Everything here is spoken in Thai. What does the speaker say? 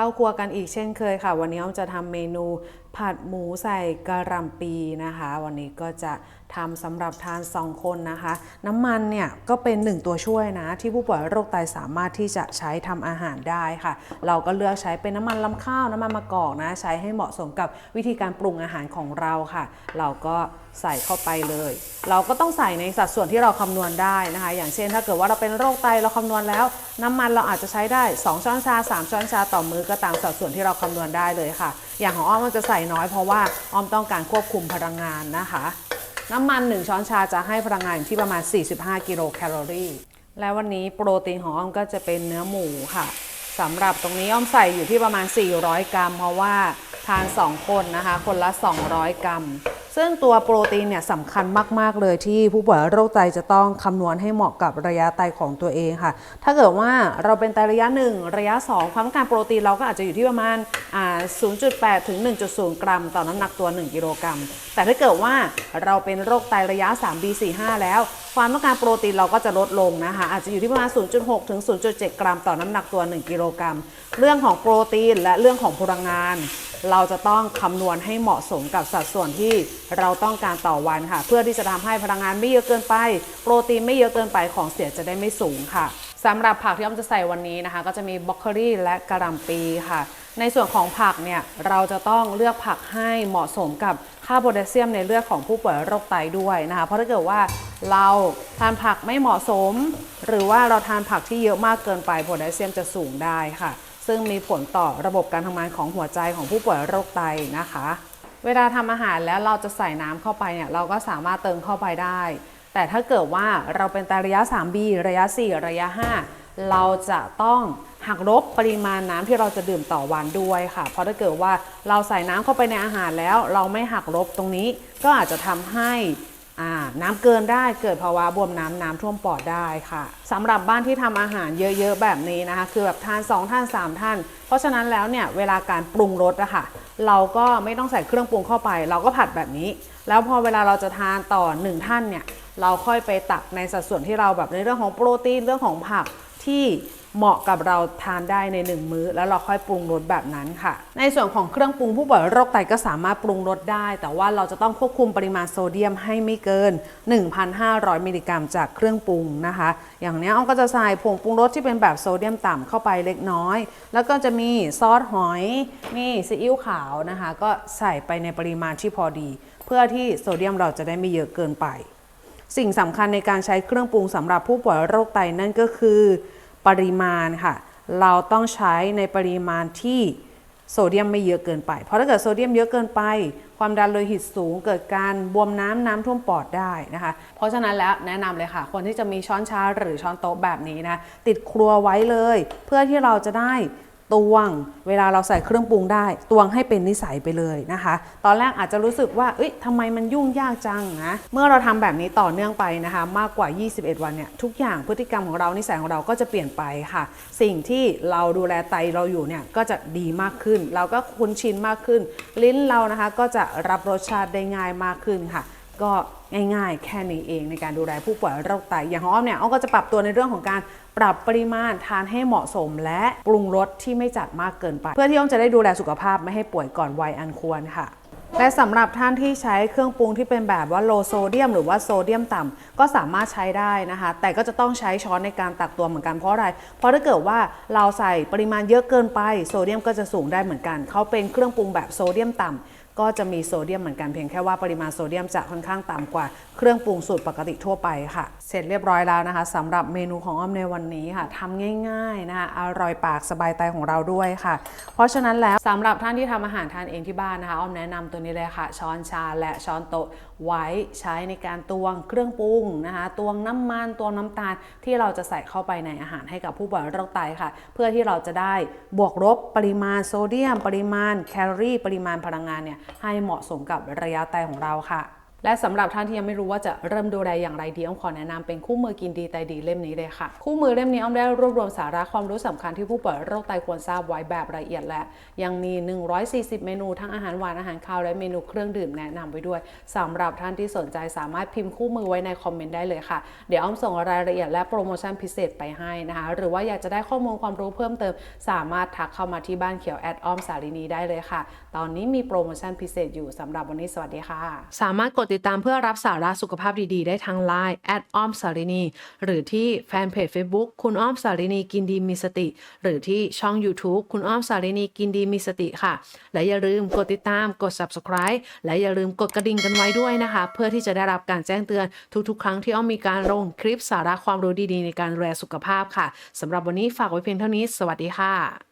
เข้าครัวกันอีกเช่นเคยค่ะ วันนี้อ้อมจะทำเมนูผัดหมูใส่กระหล่ำปีนะคะ วันนี้ก็จะทำสำหรับทาน 2 คนนะคะ น้ำมันเนี่ยก็เป็นหนึ่งตัวช่วยนะ ที่ผู้ป่วยโรคไตสามารถที่จะใช้ทำอาหารได้ค่ะ เราก็เลือกใช้เป็นน้ำมันลำข้าวน้ำมันมะกอกนะ ใช้ให้เหมาะสมกับวิธีการปรุงอาหารของเราค่ะ เราก็ใส่เข้าไปเลย เราก็ต้องใส่ในสัดส่วนที่เราคำนวณได้นะคะ อย่างเช่น ถ้าเกิดว่าเราเป็นโรคไตเราคำนวณแล้ว น้ำมันเราอาจจะใช้ได้ 2 ช้อนชา 3 ช้อนชาต่อมือก็ตามสัดส่วนที่เราคำนวณได้เลยค่ะ อย่างของอ้อมมันจะใส่น้อยเพราะว่าอ้อมต้องการควบคุมพลังงานนะคะ น้ำมัน 1 ช้อนชาจะให้พลังงานอยู่ที่ประมาณ 45 กิโลแคลอรี่และวันนี้โปรตีนของอ้อมก็จะเป็นเนื้อหมูค่ะสำหรับตรงนี้อ้อมใส่อยู่ที่ประมาณ 400 กรัม เพราะว่าทาน 2 คนนะคะ คนละ 200 กรัม ซึ่งตัวโปรตีนเนี่ยสำคัญมากๆเลยที่ผู้ป่วยโรคไตจะต้องคำนวณให้เหมาะกับระยะไตของตัวเองค่ะ ถ้าเกิดว่าเราเป็นไตระยะ 1 ระยะ 2 ความต้องการโปรตีนเราก็อาจจะอยู่ที่ประมาณ 0.8 ถึง 1.0 กรัม ต่อน้ำหนักตัว 1 กิโลกรัม แต่ถ้าเกิดว่าเราเป็นโรคไตระยะ 3B 4 5 แล้ว ความต้องการโปรตีนเราก็จะลดลงนะคะ อาจจะอยู่ที่ประมาณ 0.6 ถึง 0.7 กรัม ต่อน้ำหนักตัว 1 กิโลกรัม เรื่องของโปรตีนและเรื่องของพลังงาน เราจะต้องคำนวณให้เหมาะสมกับสัดส่วนที่เราต้องการต่อวันค่ะ เพื่อที่จะทำให้พลังงานไม่เยอะเกินไป โปรตีนไม่เยอะเกินไปของเสียจะได้ไม่สูงค่ะสำหรับผักที่อ้อมจะใส่วันนี้นะคะ ก็จะมีบรอกโคลีและกระหล่ำปีค่ะ ในส่วนของผักเนี่ยเราจะต้องเลือกผักให้เหมาะสมกับค่าโพแทสเซียมในเลือดของผู้ป่วยโรคไตด้วยนะคะ เพราะถ้าเกิดว่า เราทานผักไม่เหมาะสม หรือว่าเราทานผักที่เยอะมากเกินไปโพแทสเซียมจะสูงได้ค่ะ ซึ่งมีผลต่อระบบการทำงานของหัวใจของผู้ป่วยโรคไตนะคะ เวลาทำอาหารแล้วเราจะใส่น้ำเข้าไปเนี่ยเราก็สามารถเติมเข้าไปได้ แต่ถ้าเกิดว่าเราเป็นไตระยะ 3B ระยะ 4 ระยะ 5 เราจะต้องหักลบปริมาณน้ำที่เราจะดื่มต่อวันด้วยค่ะ เพราะถ้าเกิดว่าเราใส่น้ำเข้าไปในอาหารแล้ว เราไม่หักลบตรงนี้ ก็อาจจะทำให้ น้ำเกินได้เกิดภาวะบวมน้ำน้ำท่วมปอดได้ค่ะสำหรับบ้านที่ทำอาหารเยอะๆแบบนี้นะคะ คือแบบทาน 2 ท่าน 3 ท่าน เพราะฉะนั้นแล้วเนี่ยเวลาการปรุงรสอะค่ะ เราก็ไม่ต้องใส่เครื่องปรุงเข้าไป เราก็ผัดแบบนี้ แล้วพอเวลาเราจะทานต่อ 1 ท่านเนี่ยเราค่อยไปตักในสัดส่วนที่เราแบบในเรื่องของโปรตีนเรื่องของผักที่ เหมาะกับเราทานได้ในหนึ่งมื้อ แล้วเราค่อยปรุงรสแบบนั้นค่ะ ในส่วนของเครื่องปรุงผู้ป่วยโรคไตก็สามารถปรุงรสได้ แต่ว่าเราจะต้องควบคุมปริมาณโซเดียมให้ไม่เกิน 1,500 มิลลิกรัมจากเครื่องปรุงนะคะ อย่างนี้อ้อมก็จะใส่ผงปรุงรสที่เป็นแบบโซเดียมต่ำเข้าไปเล็กน้อย แล้วก็จะมีซอสหอยมีซีอิ๊วขาวนะคะ ก็ใส่ไปในปริมาณที่พอดี เพื่อที่โซเดียมเราจะได้ไม่เยอะเกินไป สิ่งสำคัญในการใช้เครื่องปรุงสำหรับผู้ป่วยโรคไตนั่นก็คือ ปริมาณค่ะ เราต้องใช้ในปริมาณที่โซเดียมไม่เยอะเกินไป เพราะถ้าเกิดโซเดียมเยอะเกินไป ความดันโลหิตสูง เกิดการบวมน้ำน้ำท่วมปอดได้นะคะ เพราะฉะนั้นแล้วแนะนำเลยค่ะ คนที่จะมีช้อนชาหรือช้อนโต๊ะแบบนี้นะ ติดครัวไว้เลย เพื่อที่เราจะได้ ตวง เวลาเราใส่เครื่องปรุงได้ ตวงให้เป็นนิสัยไปเลยนะคะ ตอนแรกอาจจะรู้สึกว่าเอ้ยทำไมมันยุ่งยากจังนะเมื่อเราทำแบบนี้ต่อเนื่องไปนะคะ มากกว่า 21 วันเนี่ยทุกอย่างพฤติกรรมของเรานิสัยของเราก็จะเปลี่ยนไปค่ะ สิ่งที่เราดูแลไตเราอยู่เนี่ยก็จะดีมากขึ้น เราก็คุ้นชินมากขึ้น ลิ้นเรานะคะก็จะรับรสชาติได้ง่ายมากขึ้นค่ะ ก็ง่ายๆ แค่นี้เองในการดูแลผู้ป่วยโรคไตอย่างของอ้อมเนี่ยอ้อมก็จะปรับตัวในเรื่องของการปรับปริมาณทานให้เหมาะสม และปรุงรสที่ไม่จัดมากเกินไป เพื่อที่อ้อมจะได้ดูแลสุขภาพไม่ให้ป่วยก่อนวัยอันควรค่ะและสำหรับท่านที่ใช้เครื่องปรุงที่เป็นแบบว่าโลโซเดียม หรือว่าโซเดียมต่ำก็สามารถใช้ได้นะคะ แต่ก็จะต้องใช้ช้อนในการตักตัวเหมือนกันเพราะอะไร เพราะถ้าเกิดว่าเราใส่ปริมาณเยอะเกินไปโซเดียมก็จะสูงได้เหมือนกัน เขาเป็นเครื่องปรุงแบบโซเดียมต่ำ ก็จะมีโซเดียมเหมือนกันเพียงแค่ว่าปริมาณโซเดียมจะค่อนข้างต่ำกว่าเครื่องปรุงสูตรปกติทั่วไปค่ะ เสร็จเรียบร้อยแล้วนะคะสำหรับเมนูของอ้อมในวันนี้ค่ะทำง่ายๆนะคะอร่อยปากสบายใจของเราด้วยค่ะ เพราะฉะนั้นแล้วสำหรับท่านที่ทำอาหารทานเองที่บ้านนะคะอ้อมแนะนำตัวนี้เลยค่ะ ช้อนชาและช้อนโต๊ะไว้ใช้ในการตวงเครื่องปรุงนะคะตวงน้ำมันตวงน้ำตาลที่เราจะใส่เข้าไปในอาหารให้กับผู้ป่วยโรคไตค่ะ เพื่อที่เราจะได้บวกลบปริมาณโซเดียม ปริมาณแคลอรี่ ปริมาณพลังงานเนี่ยให้เหมาะสมกับระยะไตของเราค่ะ และสำหรับท่านที่ยังไม่รู้ว่าจะเริ่มดูแลอย่างไรดีอ้อมขอแนะนำเป็นคู่มือกินดีไตดีเล่มนี้เลยค่ะ คู่มือเล่มนี้อ้อมได้รวบรวมสาระความรู้สำคัญที่ผู้ป่วยโรคไตควรทราบไว้แบบละเอียดและ ยังมี 140 เมนูทั้งอาหารหวานอาหารคาวและเมนูเครื่องดื่มแนะนำไว้ด้วยสำหรับท่านที่สนใจสามารถพิมพ์คู่มือไว้ในคอมเมนต์ได้เลยค่ะ เดี๋ยวอ้อมส่งรายละเอียดและโปรโมชั่นพิเศษไปให้นะคะ หรือว่าอยากจะได้ข้อมูลความรู้เพิ่มเติม สามารถทักเข้ามาที่บ้านเขียวแอดอ้อมสาลินีได้เลยค่ะ ตอนนี้มีโปรโมชั่นพิเศษอยู่สำหรับวันนี้สวัสดีค่ะ สามารถกดติดตามเพื่อรับสาระสุขภาพดีๆ ได้ทาง Line แอดอ้อมสาลินีหรือที่แฟนเพจ Facebook คุณอ้อมสาลินีกินดีมีสติ หรือที่ช่อง YouTube คุณอ้อมสาลินีกินดีมีสติค่ะ และอย่าลืมกดติดตามกด subscribe และอย่าลืมกดกระดิ่งกันไว้ด้วยนะคะ เพื่อที่จะได้รับการแจ้งเตือนทุกๆ ครั้งที่อ้อมมีการลงคลิปสาระความรู้ดีๆ ในการดูแลสุขภาพค่ะสำหรับวันนี้ฝากไว้เพียงเท่านี้ สวัสดีค่ะ